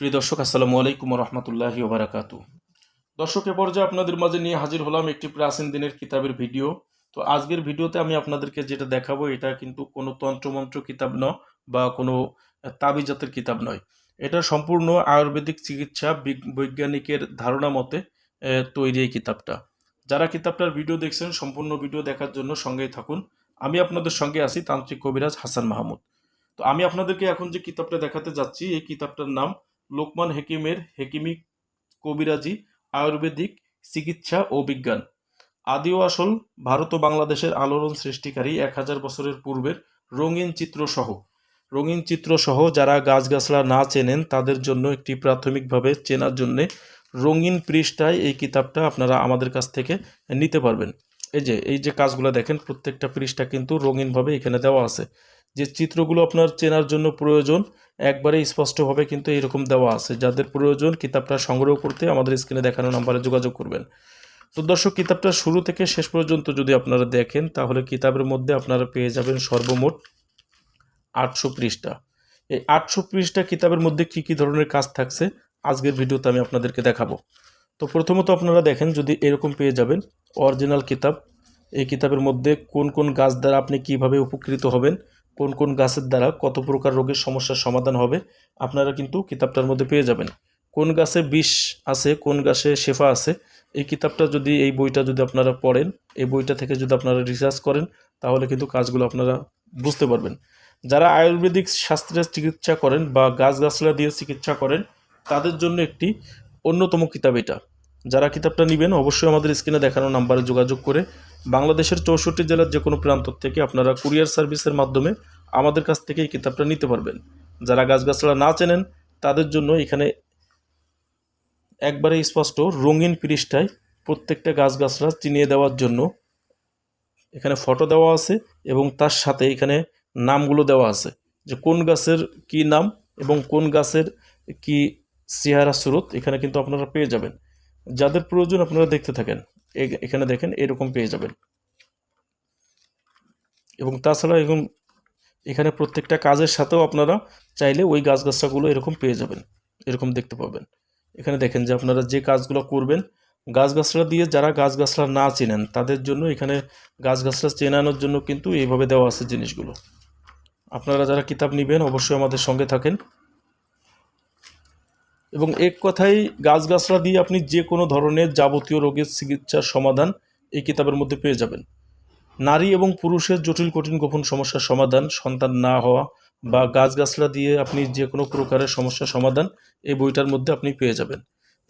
প্রিয় দর্শক, আসসালামু আলাইকুম রহমতুল্লাহি ওবারাকাতু দর্শক এ পর্যায়ে আপনাদের মাঝে নিয়ে হাজির হলাম একটি প্রাচীন দিনের কিতাবের ভিডিও। তো আজকের ভিডিওতে আমি আপনাদেরকে যেটা দেখাবো, এটা কিন্তু কোনো তন্ত্রমন্ত্র কিতাব নয় বা কোনো তাবিজাতের কিতাব নয়। এটা সম্পূর্ণ আয়ুর্বেদিক চিকিৎসা বৈজ্ঞানিকের ধারণা মতে তৈরি এই কিতাবটা। যারা কিতাবটার ভিডিও দেখছেন, সম্পূর্ণ ভিডিও দেখার জন্য সঙ্গেই থাকুন। আমি আপনাদের সঙ্গে আছি তান্ত্রিক কবিরাজ হাসান মাহমুদ। তো আমি আপনাদেরকে এখন যে কিতাবটা দেখাতে যাচ্ছি, এই কিতাবটার নাম লোকমান হেকিমের হেকিমি কবিরাজি, আয়ুর্বেদিক, চিকিৎসা ও বিজ্ঞান। আদি ও আসল ভারত ও বাংলাদেশের আলোড়ন সৃষ্টিকারী এক হাজার বছরের পূর্বের রঙিন চিত্র সহ রঙিন চিত্র সহ যারা গাছগাছলা না চেনেন, তাদের জন্য একটি প্রাথমিকভাবে চেনার জন্যে রঙিন পৃষ্ঠায় এই কিতাবটা আপনারা আমাদের কাছ থেকে নিতে পারবেন। এই যে এই যে কাজগুলো দেখেন, প্রত্যেকটা পৃষ্ঠা কিন্তু রঙিনভাবে এখানে দেওয়া আছে। যে চিত্রগুলো আপনার চেনার জন্য প্রয়োজন, একবারে স্পষ্টভাবে কিন্তু এরকম দেওয়া আছে। যাদের প্রয়োজন, কিতাবটা সংগ্রহ করতে আমাদের স্ক্রিনে দেখানো নাম্বারে যোগাযোগ করবেন। তো দর্শক, কিতাবটা শুরু থেকে শেষ পর্যন্ত যদি আপনারা দেখেন, তাহলে কিতাবের মধ্যে আপনারা পেয়ে যাবেন সর্বমোট আটশো পৃষ্ঠা। এই আটশো পৃষ্ঠা কিতাবের মধ্যে কি কি ধরনের কাজ থাকছে, আজকের ভিডিওতে আমি আপনাদেরকে দেখাবো। তো প্রথমত আপনারা দেখেন, যদি এরকম পেয়ে যাবেন, অরিজিনাল কিতাব, এই কিতাবের মধ্যে কোন কোন গাছ দ্বারা আপনি কীভাবে উপকৃত হবেন কোন কোন গাছের দ্বারা কত প্রকার রোগের সমস্যার সমাধান হবে, আপনারা কিন্তু কিতাবটার মধ্যে পেয়ে যাবেন। কোন গাছে বিষ আছে, কোন গাছে শেফা আছে, এই কিতাবটা যদি, এই বইটা যদি আপনারা পড়েন, এই বইটা থেকে যদি আপনারা রিসার্চ করেন, তাহলে কিন্তু কাজগুলো আপনারা বুঝতে পারবেন। যারা আয়ুর্বেদিক শাস্ত্রের চিকিৎসা করেন বা গাছগাছলা দিয়ে চিকিৎসা করেন, তাদের জন্য একটি অন্যতম কিতাব এটা। যারা কিতাবটা নেবেন, অবশ্যই আমাদের স্ক্রিনে দেখানো নাম্বারে যোগাযোগ করে বাংলাদেশের চৌষট্টি জেলার যে কোনো প্রান্ত থেকে আপনারা কুরিয়ার সার্ভিসের মাধ্যমে আমাদের কাছ থেকে এই কিতাবটা নিতে পারবেন। যারা গাছগাছলা না চেনেন, তাদের জন্য এখানে একবারে স্পষ্ট রঙিন পৃষ্ঠায় প্রত্যেকটা গাছগাছলা চিনিয়ে দেওয়ার জন্য এখানে ফটো দেওয়া আছে এবং তার সাথে এখানে নামগুলো দেওয়া আছে যে কোন গাছের কি নাম এবং কোন গাছের কি চেহারা স্রোত এখানে কিন্তু আপনারা পেয়ে যাবেন। যাদের প্রয়োজন আপনারা দেখতে থাকেন। এখানে দেখেন এরকম পেয়ে যাবেন। এবং তাছাড়া এখন এখানে প্রত্যেকটা কাজের সাথেও আপনারা চাইলে ওই গাছগাছাগুলো এরকম পেয়ে যাবেন, এরকম দেখতে পাবেন। এখানে দেখেন যে আপনারা যে কাজগুলো করবেন গাছগাছলা দিয়ে যারা গাছগাছলা না চেনেন, তাদের জন্য এখানে গাছগাছলা চেনানোর জন্য কিন্তু এইভাবে দেওয়া আছে জিনিসগুলো। আপনারা যারা কিতাব নেবেন, অবশ্যই আমাদের সঙ্গে থাকেন। এবং এক কথাই গাছগাছলা দিয়ে আপনি যে কোনো ধরনের যাবতীয় রোগের চিকিৎসার সমাধান এই কিতাবের মধ্যে পেয়ে যাবেন। নারী এবং পুরুষের জটিল কঠিন গোপন সমস্যার সমাধান, সন্তান না হওয়া বা গাছগাছলা দিয়ে আপনি যে কোনো প্রকারের সমস্যার সমাধান এই বইটার মধ্যে আপনি পেয়ে যাবেন।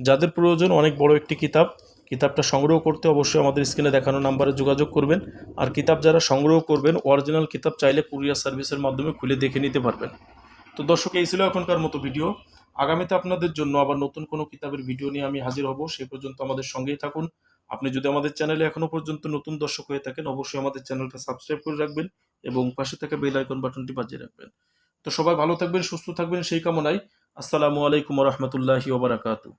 যাদের প্রয়োজন অনেক বড় একটি কিতাব, কিতাবটা সংগ্রহ করতে অবশ্যই আমাদের স্ক্রিনে দেখানো নাম্বারে যোগাযোগ করবেন। আর কিতাব যারা সংগ্রহ করবেন, অরিজিনাল কিতাব চাইলে কুরিয়ার সার্ভিসের মাধ্যমে খুলে দেখে নিতে পারবেন। তো দর্শক, এই ছিল এখনকার মতো ভিডিও। আগামীতে আপনাদের জন্য আবার নতুন কোনো কিতাবের ভিডিও নিয়ে আমি হাজির হব, সে পর্যন্ত আমাদের সঙ্গেই থাকুন। আপনি যদি আমাদের চ্যানেলে এখনও পর্যন্ত নতুন দর্শক হয়ে থাকেন, অবশ্যই আমাদের চ্যানেলটা সাবস্ক্রাইব করে রাখবেন এবং পাশে থাকা বেল আইকন বাটনটি বাজিয়ে রাখবেন। তো সবাই ভালো থাকবেন, সুস্থ থাকবেন, সেই কামনায় আসসালামু আলাইকুম রহমতুল্লাহি ওবরাকাতু